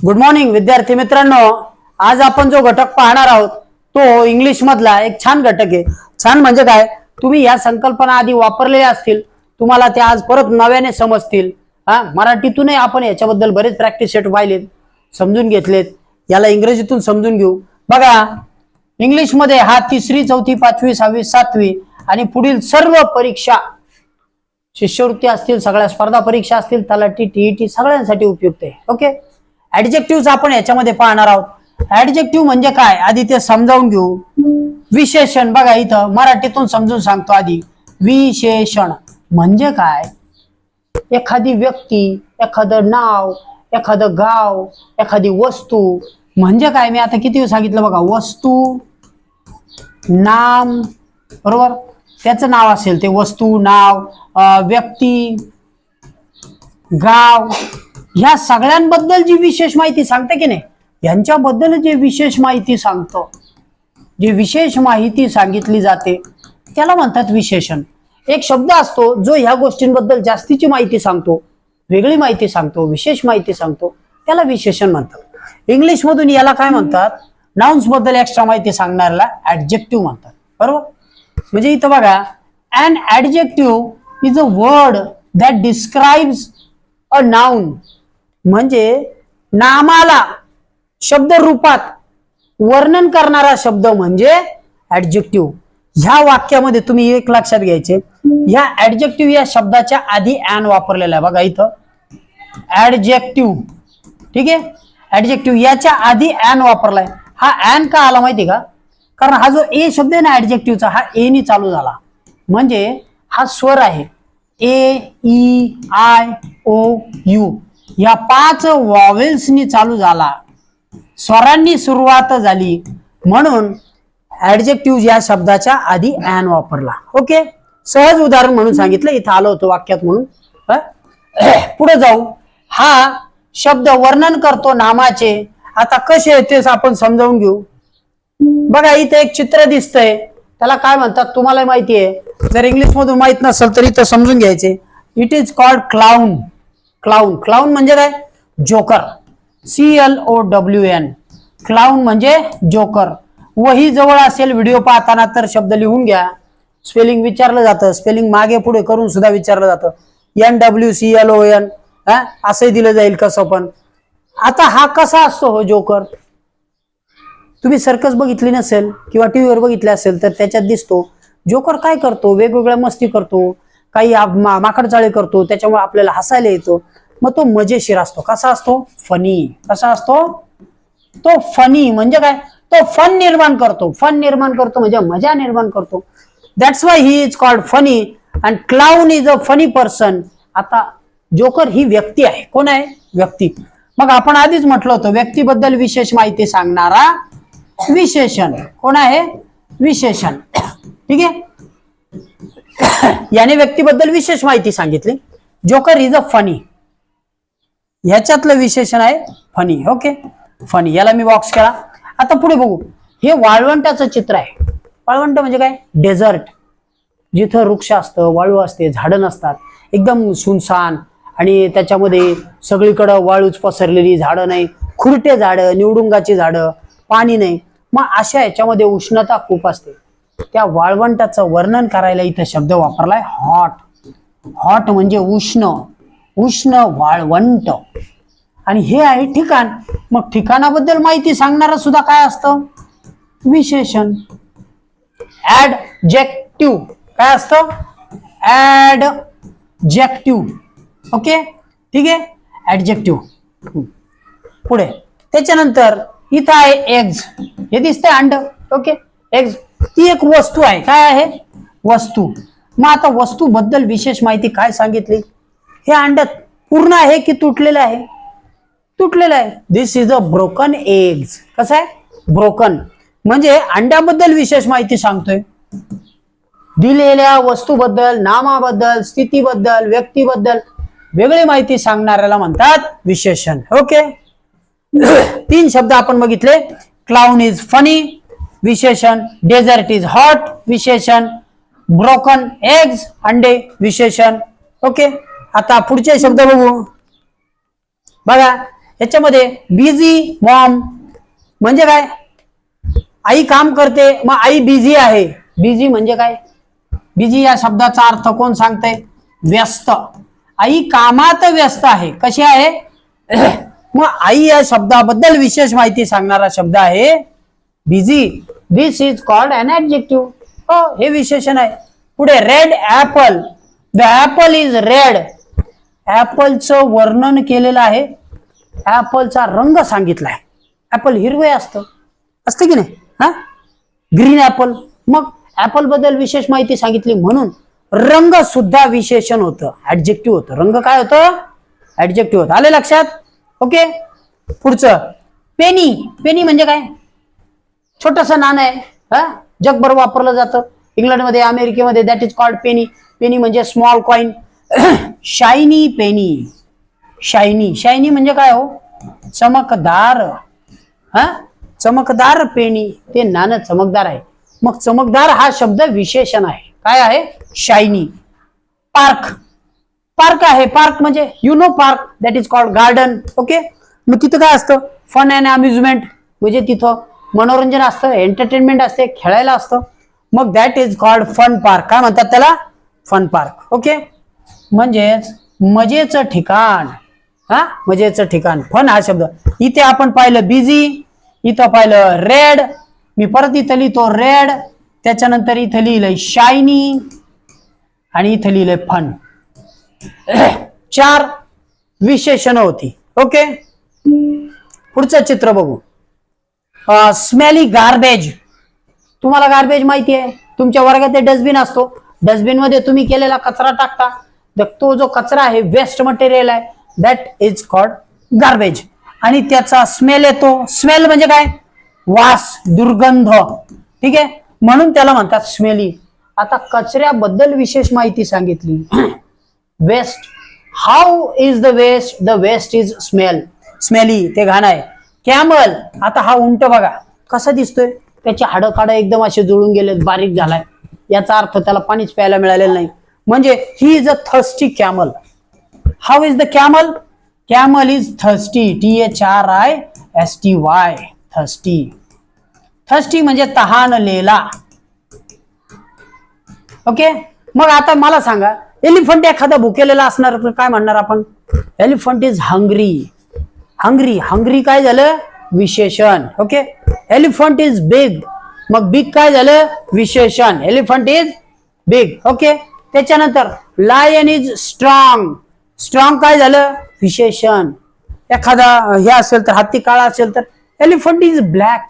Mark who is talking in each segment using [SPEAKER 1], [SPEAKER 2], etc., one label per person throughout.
[SPEAKER 1] Good morning विद्यार्थी मित्रांनो. आज आपण जो घटक पाहणार आहोत तो इंग्लिश मधला एक छान घटक आहे. छान म्हणजे काय? तुम्ही या संकल्पना आधी वापरलेल्या असतील तुम्हाला त्या आज परत नव्याने समजतील. हा मराठीतूनही आपण याच्याबद्दल बरेच प्रॅक्टिस सेट पाहिलेत समजून घेतलेत. याला इंग्रजीतून समजून घेऊ. बघा इंग्लिशमध्ये हा तिसरी चौथी पाचवी सहावी सातवी आणि पुढील सर्व परीक्षा शिष्यवृत्ती असतील सगळ्या स्पर्धा परीक्षा असतील तलाठी टीईटी सगळ्यांसाठी उपयुक्त आहे. ओके ऍडजेक्टिव्ह आपण याच्यामध्ये पाहणार आहोत. ऍडजेक्टिव्ह म्हणजे काय? आधी ते समजावून घेऊ. विशेषण. बघा इथं मराठीतून समजून सांगतो आधी. विशेषण. म्हणजे काय? एखादी व्यक्ती एखादं नाव एखादं गाव एखादी वस्तू. म्हणजे काय? मी आता किती सांगितलं बघा? वस्तू नाम बरोबर? त्याचं नाव असेल ते वस्तू नाव व्यक्ती गाव ह्या सगळ्यांबद्दल जी विशेष माहिती सांगते की नाही यांच्याबद्दल जे विशेष माहिती सांगतो जी विशेष माहिती सांगितली जाते त्याला म्हणतात विशेषण. एक शब्द असतो जो ह्या गोष्टींबद्दल जास्तीची माहिती सांगतो वेगळी माहिती सांगतो विशेष माहिती सांगतो त्याला विशेषण म्हणतात. इंग्लिश मधून याला काय म्हणतात? नाउन्सबद्दल एक्स्ट्रा माहिती सांगणाऱ्याला ऍडजेक्टिव्ह म्हणतात. बरोबर? म्हणजे इथं बघा and adjective is a word that describes a noun म्हणजे नामाला शब्द रूपात वर्णन करणारा शब्द म्हणजे ऍडजेक्टिव्ह ह्या वाक्यामध्ये तुम्ही एक लक्षात घ्यायचे. ह्या ऍडजेक्टिव्ह या शब्दाच्या आधी ॲन वापरलेला आहे. बघा इथं. ऍडजेक्टिव्ह ठीक आहे? ऍडजेक्टिव्ह याच्या आधी ॲन वापरलाय. हा ॲन का आला माहिती का? कारण हा जो ए शब्द आहे ना ऍडजेक्टिव्हचा हा ए नी चालू झाला. म्हणजे हा स्वर आहे. A E I O U या पाच वॉवेल्सनी चालू झाला. स्वरांनी सुरुवात झाली. म्हणून ऍडजेक्टिव्ह या शब्दाच्या आधी ॲन वापरला. ओके? सहज उदाहरण म्हणून सांगितलं. इथं आलं होतं वाक्यात म्हणून. पुढे जाऊ. हा शब्द वर्णन करतो नामाचे. आता कसे आहे तेच आपण समजावून घेऊ. बघा इथे एक चित्र दिसतंय. त्याला काय म्हणतात तुम्हाला माहिती आहे. जर इंग्लिश मधून माहीत नसेल तर इथं समजून घ्यायचे. It is called clown clown clown म्हणजे काय? Joker C L O W N clown म्हणजे जोकर वही जवळ असेल व्हिडिओ पाहताना तर शब्द लिहून घ्या. स्पेलिंग विचारलं जातं. स्पेलिंग मागे पुढे करून सुद्धा विचारलं जातं. N W C L O N असंही दिलं जाईल कसं पण. आता हा कसा असतो हो जोकर तुम्ही सर्कस बघितली नसेल किंवा टीव्हीवर बघितली असेल तर त्याच्यात दिसतो. जोकर काय करतो? वेगवेगळ्या मस्ती करतो. काही आप- माकडचाळे करतो त्याच्यामुळे आपल्याला हसायला येतो. मग तो मजेशीर असतो. कसा असतो? फनी कसा असतो? तो फनी म्हणजे काय? तो फन निर्माण करतो. फन निर्माण करतो म्हणजे मजा निर्माण करतो. That's why he is called funny and clown is a funny person आता जोकर ही व्यक्ती आहे. कोण आहे? व्यक्ती. मग आपण आधीच म्हटलं होतं व्यक्तीबद्दल विशेष माहिती सांगणारा विशेषण. कोण आहे? विशेषण. ठीक आहे? याने व्यक्तीबद्दल विशेष माहिती सांगितली. जोकर इज अ फनी ह्याच्यातलं विशेषण आहे फनी ओके फनी याला मी बॉक्स केला. आता पुढे बघू. हे वाळवंटाचं चित्र आहे. वाळवंट म्हणजे काय? डेझर्ट जिथं वृक्ष असतं वाळू असते झाडं नसतात. एकदम सुनसान. आणि त्याच्यामध्ये सगळीकडं वाळूच पसरलेली झाडं नाही. खुरटे झाडं निवडुंगाची झाडं पाणी नाही. मग अशा याच्यामध्ये उष्णता खूप असते. त्या वाळवंटाचं वर्णन करायला इथं शब्द वापरलाय. हॉट हॉट म्हणजे उष्ण. उष्ण वाळवंट. आणि हे आहे ठिकाण. मग ठिकाणाबद्दल माहिती सांगणार सुद्धा काय असतं? विशेषण. ऍडजेक्टिव्ह काय असतं? ऍडजेक्टिव्ह ओके ठीक आहे? ऍडजेक्टिव्ह पुढे. त्याच्यानंतर इथं आहे एग्ज हे दिसतंय अंड. ओके एग्ज ती एक वस्तू आहे. काय आहे? वस्तू. मग आता वस्तू बद्दल विशेष माहिती काय सांगितली? हे अंड पूर्ण आहे की तुटलेलं आहे? तुटलेलं आहे. This is a broken eggs कसं आहे? ब्रोकन म्हणजे अंड्याबद्दल विशेष माहिती सांगतोय. दिलेल्या वस्तूबद्दल नामाबद्दल स्थितीबद्दल व्यक्तीबद्दल वेगळी माहिती सांगणाऱ्याला म्हणतात विशेषण. ओके तीन शब्द आपण बघितले. क्लाउन इज फनी विशेषण डेझर्ट इज हॉट विशेषण ब्रोकन एग्ज अंडे विशेषण. ओके आता पुढचे शब्द बघू. बघा याच्यामध्ये बिझी मॉम म्हणजे काय? आई काम करते मग आई बिझी आहे. बिझी म्हणजे काय? बिझी या शब्दाचा अर्थ कोण सांगतंय? व्यस्त. आई कामात व्यस्त आहे. कशी आहे? मग आई या शब्दाबद्दल विशेष माहिती सांगणारा शब्द आहे busy. This is called an adjective हो हे विशेषण आहे. पुढे red apple the apple is red ऍपलचं वर्णन केलेलं आहे. ऍपलचा रंग सांगितला आहे ऍपल हिरवे असतं. असते की नाही? हा? ग्रीन ऍपल मग ऍपलबद्दल विशेष माहिती सांगितली म्हणून रंग सुद्धा विशेषण होतं. ऍडजेक्टिव्ह होतं. रंग काय होतं? ऍडजेक्टिव्ह होतं. आले लक्षात? ओके पुढचं. पेनी पेनी म्हणजे काय? छोटस नाणं आहे हा? जगभर वापरलं जातं. इंग्लंडमध्ये अमेरिकेमध्ये that is called penny penny म्हणजे small coin shiny penny shiny shiny म्हणजे काय हो? चमकदार. हा? चमकदार पेनी ते नाणं चमकदार आहे. मग चमकदार हा शब्द विशेषण आहे. काय आहे? शायनी पार्क पार्क आहे. पार्क म्हणजे you know park that is called garden okay मग तिथं काय असतं? फन अँड अम्युजमेंट म्हणजे तिथं मनोरंजन असतं एंटरटेनमेंट असते खेळायला असतं. मग that is called fun park काय म्हणतात त्याला? फन पार्क ओके म्हणजेच मजेचं ठिकाण. हा? मजेचं ठिकाण. फन हा शब्द. इथे आपण पाहिलं बिझी इथं पाहिलं रेड मी परत इथं लिहितो रेड त्याच्यानंतर इथं लिहिलंय शायनी आणि इथं लिहिलंय फन चार विशेषण होती. ओके पुढचं चित्र बघू. स्मेली गार्बेज तुम्हाला गार्बेज माहिती आहे. तुमच्या वर्गात डस्टबिन असतो. डस्टबिनमध्ये तुम्ही केलेला कचरा टाकता. तर तो जो कचरा आहे वेस्ट मटेरियल आहे दॅट इज कॉल्ड गार्बेज आणि त्याचा स्मेल येतो. स्मेल म्हणजे काय? वास दुर्गंध. ठीक आहे? म्हणून त्याला म्हणतात स्मेली आता कचऱ्याबद्दल विशेष माहिती सांगितली. Waste how is the waste the waste is smell smelly ते घाण आहे. कॅमल आता हा उंट बघा कसा दिसतोय? त्याची हाडं खाडं एकदम असे जुळून गेलेत बारीक झालाय. याचा अर्थ त्याला पाणीच प्यायला मिळालेलं नाही. म्हणजे he is a thirsty camel how is the camel camel is thirsty T H R I S T Y thirsty thirsty म्हणजे तहानलेला ओके मग आता मला सांगा एलिफंट एखादा भुकेलेला असणार तर काय म्हणणार आपण? Elephant is hungry hungry hungry काय झालं? विशेषण ओके एलिफंट इज बिग मग बिग काय झालं? विशेषण एलिफंट इज बिग ओके त्याच्यानंतर लायन इज स्ट्रॉंग स्ट्रॉंग काय झालं? विशेषण एखादा हे असेल तर हत्ती काळा असेल तर एलिफंट इज ब्लॅक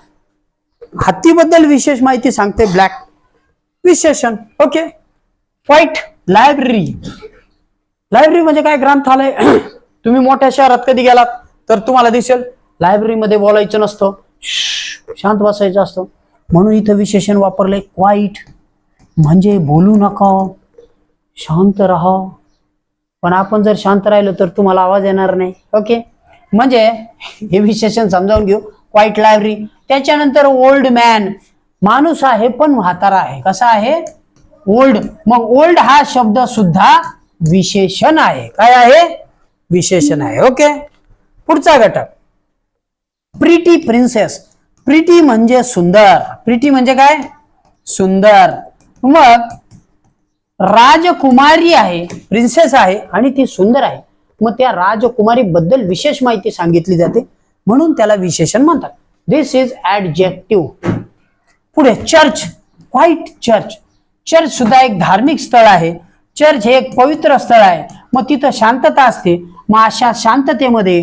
[SPEAKER 1] हत्तीबद्दल विशेष माहिती सांगते ब्लॅक विशेषण ओके व्हाईट लायब्ररी लायब्ररी म्हणजे काय? ग्रंथालय. तुम्ही मोठ्या शहरात कधी गेलात? तर तुम्हाला दिसेल लायब्ररीमध्ये बोलायचं नसतं. शांत बसायचं असतं. म्हणून इथं विशेषण वापरले क्वाईट म्हणजे बोलू नका. शांत राहा. पण आपण जर शांत राहिलो तर तुम्हाला आवाज येणार नाही. ओके म्हणजे हे विशेषण समजावून घेऊ. क्वाईट लायब्ररी त्याच्यानंतर ओल्ड मॅन माणूस आहे पण म्हातारा आहे. कसा आहे? ओल्ड मग ओल्ड हा शब्द सुद्धा विशेषण आहे. काय आहे? विशेषण आहे. ओके पुढचा घटक. प्रिटी प्रिन्सेस प्रिटी म्हणजे सुंदर. प्रिटी म्हणजे काय? सुंदर. मग राजकुमारी आहे प्रिन्सेस आहे आणि ती सुंदर आहे. मग त्या राजकुमारी बद्दल विशेष माहिती सांगितली जाते. म्हणून त्याला विशेषण म्हणतात. दिस इज ऍडजेक्टिव्ह पुढे चर्च व्हाईट चर्च चर्च सुद्धा एक धार्मिक स्थळ आहे. चर्च हे एक पवित्र स्थळ आहे. मग तिथं शांतता असते. मग अशा शांततेमध्ये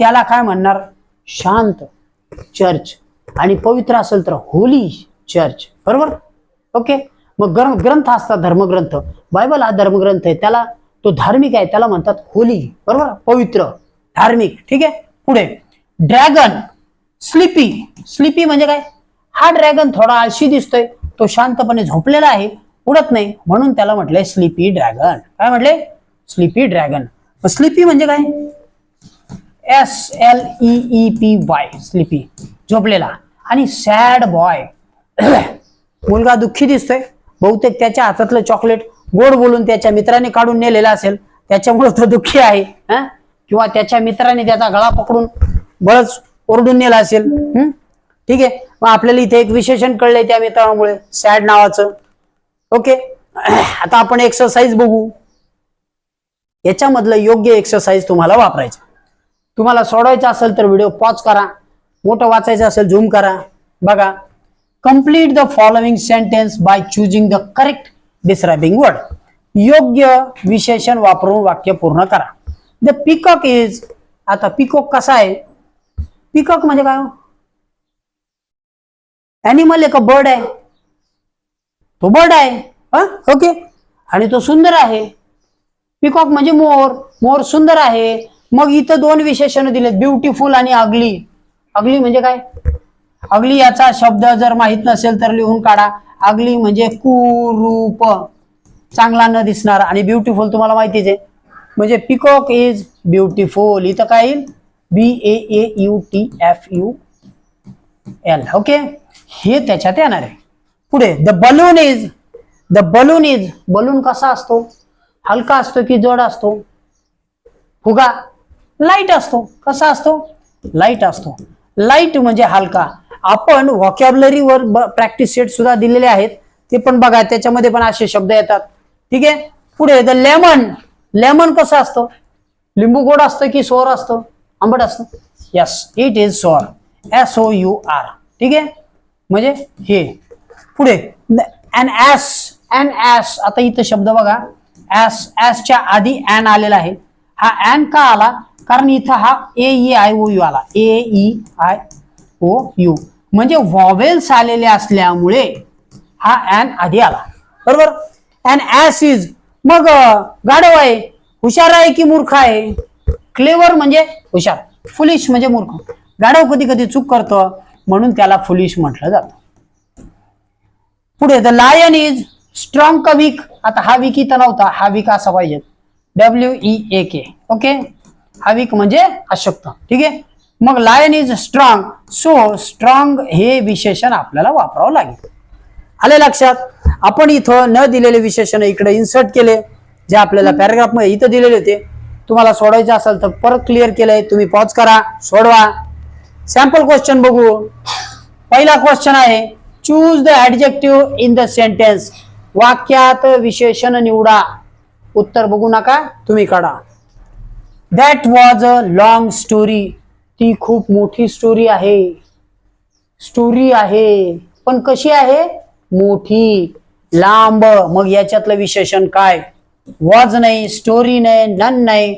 [SPEAKER 1] त्याला काय म्हणणार? शांत चर्च. आणि पवित्र असेल तर होली चर्च बरोबर? ओके? मग ग्र ग्रंथ असतात धर्मग्रंथ. बायबल हा धर्मग्रंथ आहे. त्याला तो धार्मिक आहे. त्याला म्हणतात होली बरोबर? पवित्र धार्मिक. ठीक आहे? पुढे. ड्रॅगन स्लिपी स्लिपी म्हणजे काय? हा ड्रॅगन थोडा आळशी दिसतोय. तो शांतपणे झोपलेला आहे. उडत नाही. म्हणून त्याला म्हटलंय स्लिपी ड्रॅगन काय म्हटले? स्लिपी ड्रॅगन स्लिपी म्हणजे काय? S L E P Y sleepy झोपलेला. आणि सॅड बॉय मुलगा दुःखी दिसतोय. बहुतेक त्याच्या हातातलं चॉकलेट गोड बोलून त्याच्या मित्राने काढून नेलेलं असेल. त्याच्यामुळे तो दुःखी आहे किंवा त्याच्या मित्राने त्याचा गळा पकडून बळच ओरडून नेला असेल हम्म? ठीक आहे. मग आपल्याला इथे एक विशेषण कळलंय त्या मित्रामुळे सॅड नावाचं. ओके. आता आपण एक्सरसाइज बघू. याच्यामधलं योग्य एक्सरसाइज तुम्हाला वापरायचं तुम्हाला सोडवायचं असेल तर व्हिडिओ पॉज करा. मोठं वाचायचं असेल झूम करा. बघा. Complete the following sentence by choosing the correct describing word योग्य विशेषण वापरून वाक्य पूर्ण करा. द पिकॉक इज आता पिकॉक कसा आहे? पिकॉक म्हणजे काय हो? ॲनिमल एक बर्ड आहे. तो बर्ड आहे. हा? ओके आणि तो सुंदर आहे. पिकॉक म्हणजे मोर. मोर सुंदर आहे. मग इथं दोन विशेषण दिलेत. ब्युटिफुल आणि अगली अगली म्हणजे काय? अगली याचा शब्द जर माहीत नसेल तर लिहून काढा. अगली म्हणजे कुरूप. चांगला न दिसणार आणि ब्युटिफुल तुम्हाला माहितीच आहे. म्हणजे पिकॉक इज ब्युटिफुल इथं काय येईल? B A A U T F U L okay हे त्याच्यात येणार आहे. पुढे the balloon is the balloon is balloon कसा असतो? हलका असतो की जड असतो? फुगा. लाइट असतो. कसा असतो? लाइट असतो. लाइट म्हणजे हलका. आपण व्हॉकॅबलरीवर प्रॅक्टिस सेट सुद्धा दिलेले आहेत. ते पण बघा त्याच्यामध्ये पण असे शब्द येतात. ठीक आहे? पुढे द लेमन लेमन कसं असतं? लिंबू गोड असतं की सोर असतं? आंबट असत? Yes it is sour S O U R ठीक आहे? म्हणजे हे. पुढे. एन एस एन एस आता इथं शब्द बघा. एस एसच्या आधी एन आलेला आहे. हा एन का आला? कारण इथं हा A E I O U आला. A E I O U म्हणजे व्हॉवेल्स आलेले असल्यामुळे हा ॲन आधी आला. बरोबर? अँड ॲस इज मग गाढव आहे. हुशार आहे की मूर्ख आहे? क्लेवर म्हणजे हुशार. फुलिश म्हणजे मूर्ख. गाढव कधी कधी चूक करतो. म्हणून त्याला फुलिश म्हटलं जातं. पुढे द लायन इज स्ट्रॉंग का वीक आता हा वीक इथं नव्हता. हा वीक असा पाहिजे. W E A K okay हा वीक म्हणजे अशक्त. ठीक आहे? मग lion is strong so strong हे विशेषण आपल्याला वापरावं लागेल. आले लक्षात? आपण इथं न दिलेले विशेषण इकडे इन्सर्ट केले जे आपल्याला पॅराग्राफमध्ये इथं दिलेले होते. तुम्हाला सोडवायचे असेल तर परत क्लिअर केलंय. तुम्ही पॉज करा सोडवा. सॅम्पल क्वेश्चन बघू. पहिला क्वेश्चन आहे choose the adjective in the sentence वाक्यात विशेषण निवडा. उत्तर बघू नका तुम्ही काढा. That was a long story ती खूप मोठी स्टोरी आहे. स्टोरी आहे. पण कशी आहे? मोठी लांब. मग याच्यातलं विशेषण काय? वॉज नाही स्टोरी नाही नन नाही.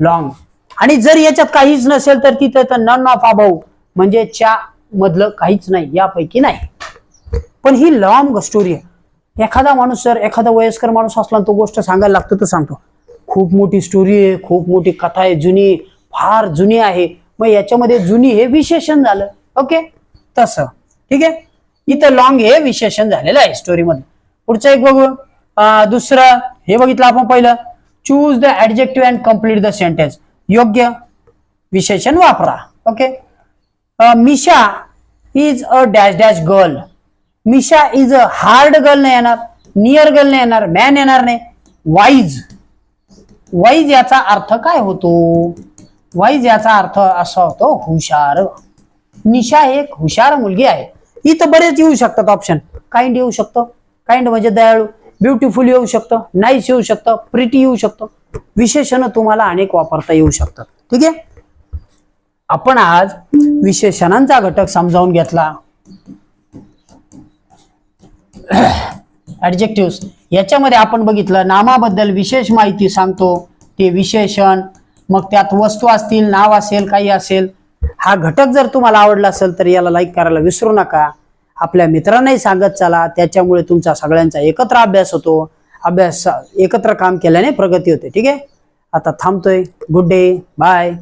[SPEAKER 1] लॉंग आणि जर याच्यात काहीच नसेल तर तिथं तर नन ऑफ अभाऊ म्हणजे च्या मधलं काहीच नाही यापैकी नाही. पण ही लॉंग स्टोरी आहे. एखादा माणूस जर एखादा वयस्कर माणूस असला तो गोष्ट सांगायला लागतो तो सांगतो. खूप मोठी स्टोरी आहे खूप मोठी कथा आहे जुनी फार जुनी आहे. मग याच्यामध्ये जुनी हे विशेषण झालं. ओके तसं. ठीक आहे? इथं लॉंग हे विशेषण झालेलं आहे स्टोरीमध्ये पुढचं एक बघू. दुसरं हे बघितलं आपण पहिलं. Choose the adjective and complete the sentence योग्य विशेषण वापरा. Okay Misha is a dash dash girl Misha is a hard girl नाही येणार नियर गर्ल नाही येणार मॅन येणार नाही. वाईज वाईज याचा अर्थ काय होतो? वाईज याचा अर्थ असा होतो हुशार. निशा एक हुशार मुलगी आहे. इथं बरेच येऊ शकतात ऑप्शन काइंड येऊ शकतं. काइंड म्हणजे दयाळू. ब्युटिफुल येऊ शकतं. नाईस येऊ शकतं. प्रिटी येऊ शकतं. विशेषण तुम्हाला अनेक वापरता येऊ शकतात. ठीक आहे? आपण आज विशेषणांचा घटक समजावून घेतला. ऍडजेक्टिव्ह याच्यामध्ये आपण बघितलं नामाबद्दल विशेष माहिती सांगतो. ते विशेषण मग त्यात वस्तू असतील नाव असेल काही असेल. हा घटक जर तुम्हाला आवडला असेल तर याला लाईक करायला विसरू नका. आपल्या मित्रांनाही सांगत चला त्याच्यामुळे तुमचा सगळ्यांचा एकत्र अभ्यास होतो. अभ्यास एकत्र काम केल्याने प्रगती होते. ठीक आहे? आता थांबतोय. Good day bye